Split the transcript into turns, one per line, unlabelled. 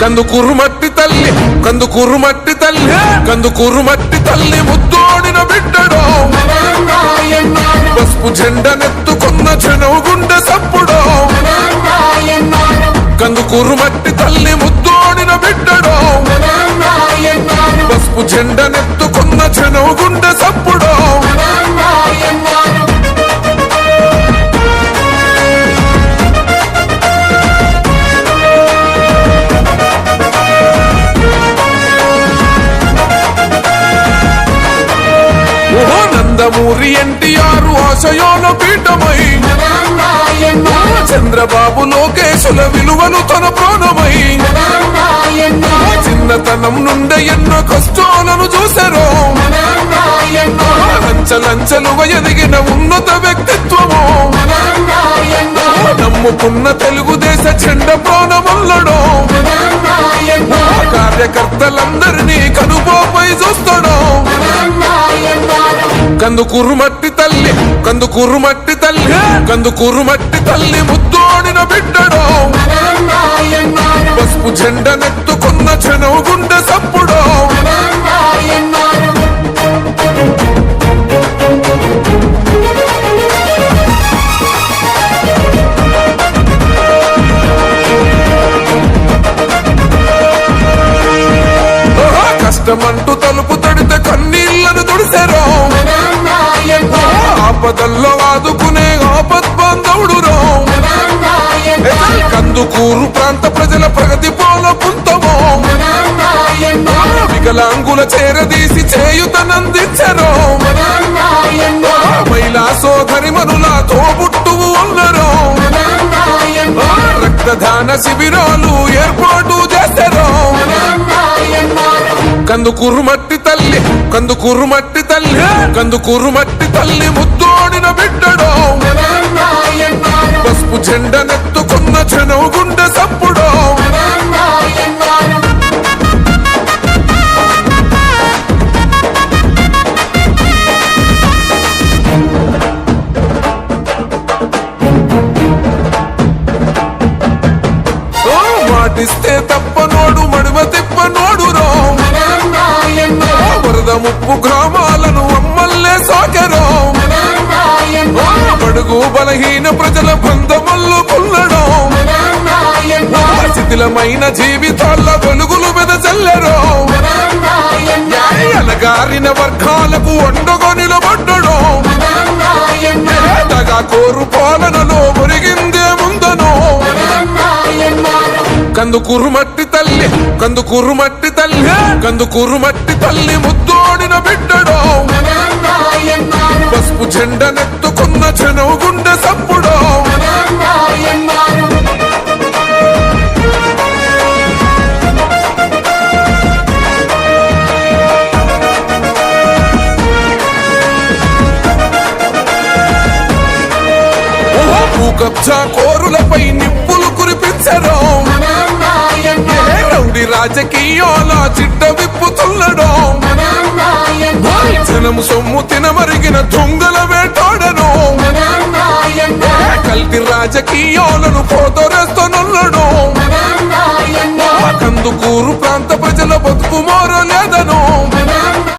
కందుకూరు మట్టి తల్లి కందుకూరు మట్టి తల్లి కందుకూరు మట్టి తల్లి ముద్దోడిన బిడ్డడో. పసుపు జెండనెత్తుకున్న జనవు గుండె సప్పుడో. కందుకూరు మట్టి తల్లి ముద్దోడిన బిడ్డడో. పసుపు జెండనెత్తుకున్న జనవు గుండె సప్పుడు. నందమూరి ఎన్టీఆర్ ఆశయోల పీఠమై. చంద్రబాబు లోకేశుల విలువలు తన ప్రాణమై. చిన్నతనం నుండి ఎన్నో కష్టాలను చూశారు లంచలంచలుగా ఎదిగిన ఉన్నత వ్యక్తిత్వము. నమ్ముకున్న తెలుగుదేశ చెండ ప్రాణమల్లడం. కార్యకర్తలందరూ కందుకూరు మట్టి తల్లి కందుకూరు మట్టి తల్లి కందుకూరు మట్టి తల్లి ముద్దోడిన బిడ్డడు. పసుపు జెండనెత్తుకున్న జనవు గుండె సప్పుడు. కష్టమంటూ తలుపు తడితే కన్నీళ్ళను తుడిసారు. ఆపదల్లో ఆదుకునే ఆపద్బంధవుడు కందుకూరు ప్రాంత ప్రజల ప్రగతి పోల పుంతమో వికలాంగుల చేరదీసి చేయుతనందించరు. మహిళా సోదరి మనుల తోబుట్టువు ఉన్నారు. రక్తదాన శిబిరాలు ఏర్పాటు చేస్తారు కందుకూరు మట్టి తల్లి కందుకూరు మట్టి తల్లి కందుకూరు మట్టి తల్లి ముద్దు మాటిస్తే తప్పనోడు మడిమ తిప్ప నోడు వరద ముప్పు గ్రామాలను అమ్మల్లే సాకెరో. బడుగు బలహీన ప్రజల బంధమల్లు పుల్లడం. శిథిలమైన జీవితాల వెలుగులు వెదజల్లరు అలగారిన వర్గాలకు అండగా నిలబడ్డడం. పేదగా కోరు పాలనలో మురిగిందే ముందనో. కందుకూరు మట్టి తల్లి కందుకూరు మట్టి తల్లి కందుకూరు మట్టి తల్లి ముద్దోడిన బిడ్డడో. పసుపు జెండనెత్తుకున్న జనవు గుండె సప్పుడో. కబ్జా కోరులపై నిప్పులు కురిపించడం. ఏ రౌడి రాజకీయాల చిట్ట విప్పుతున్నడో జనము సొమ్ము తినమరిగిన దొంగల వేటాడను. కల్తీ రాజకీయాలను పోతరేస్తున్నడు కందుకూరు ప్రాంత ప్రజల బతుకు మారలేదను.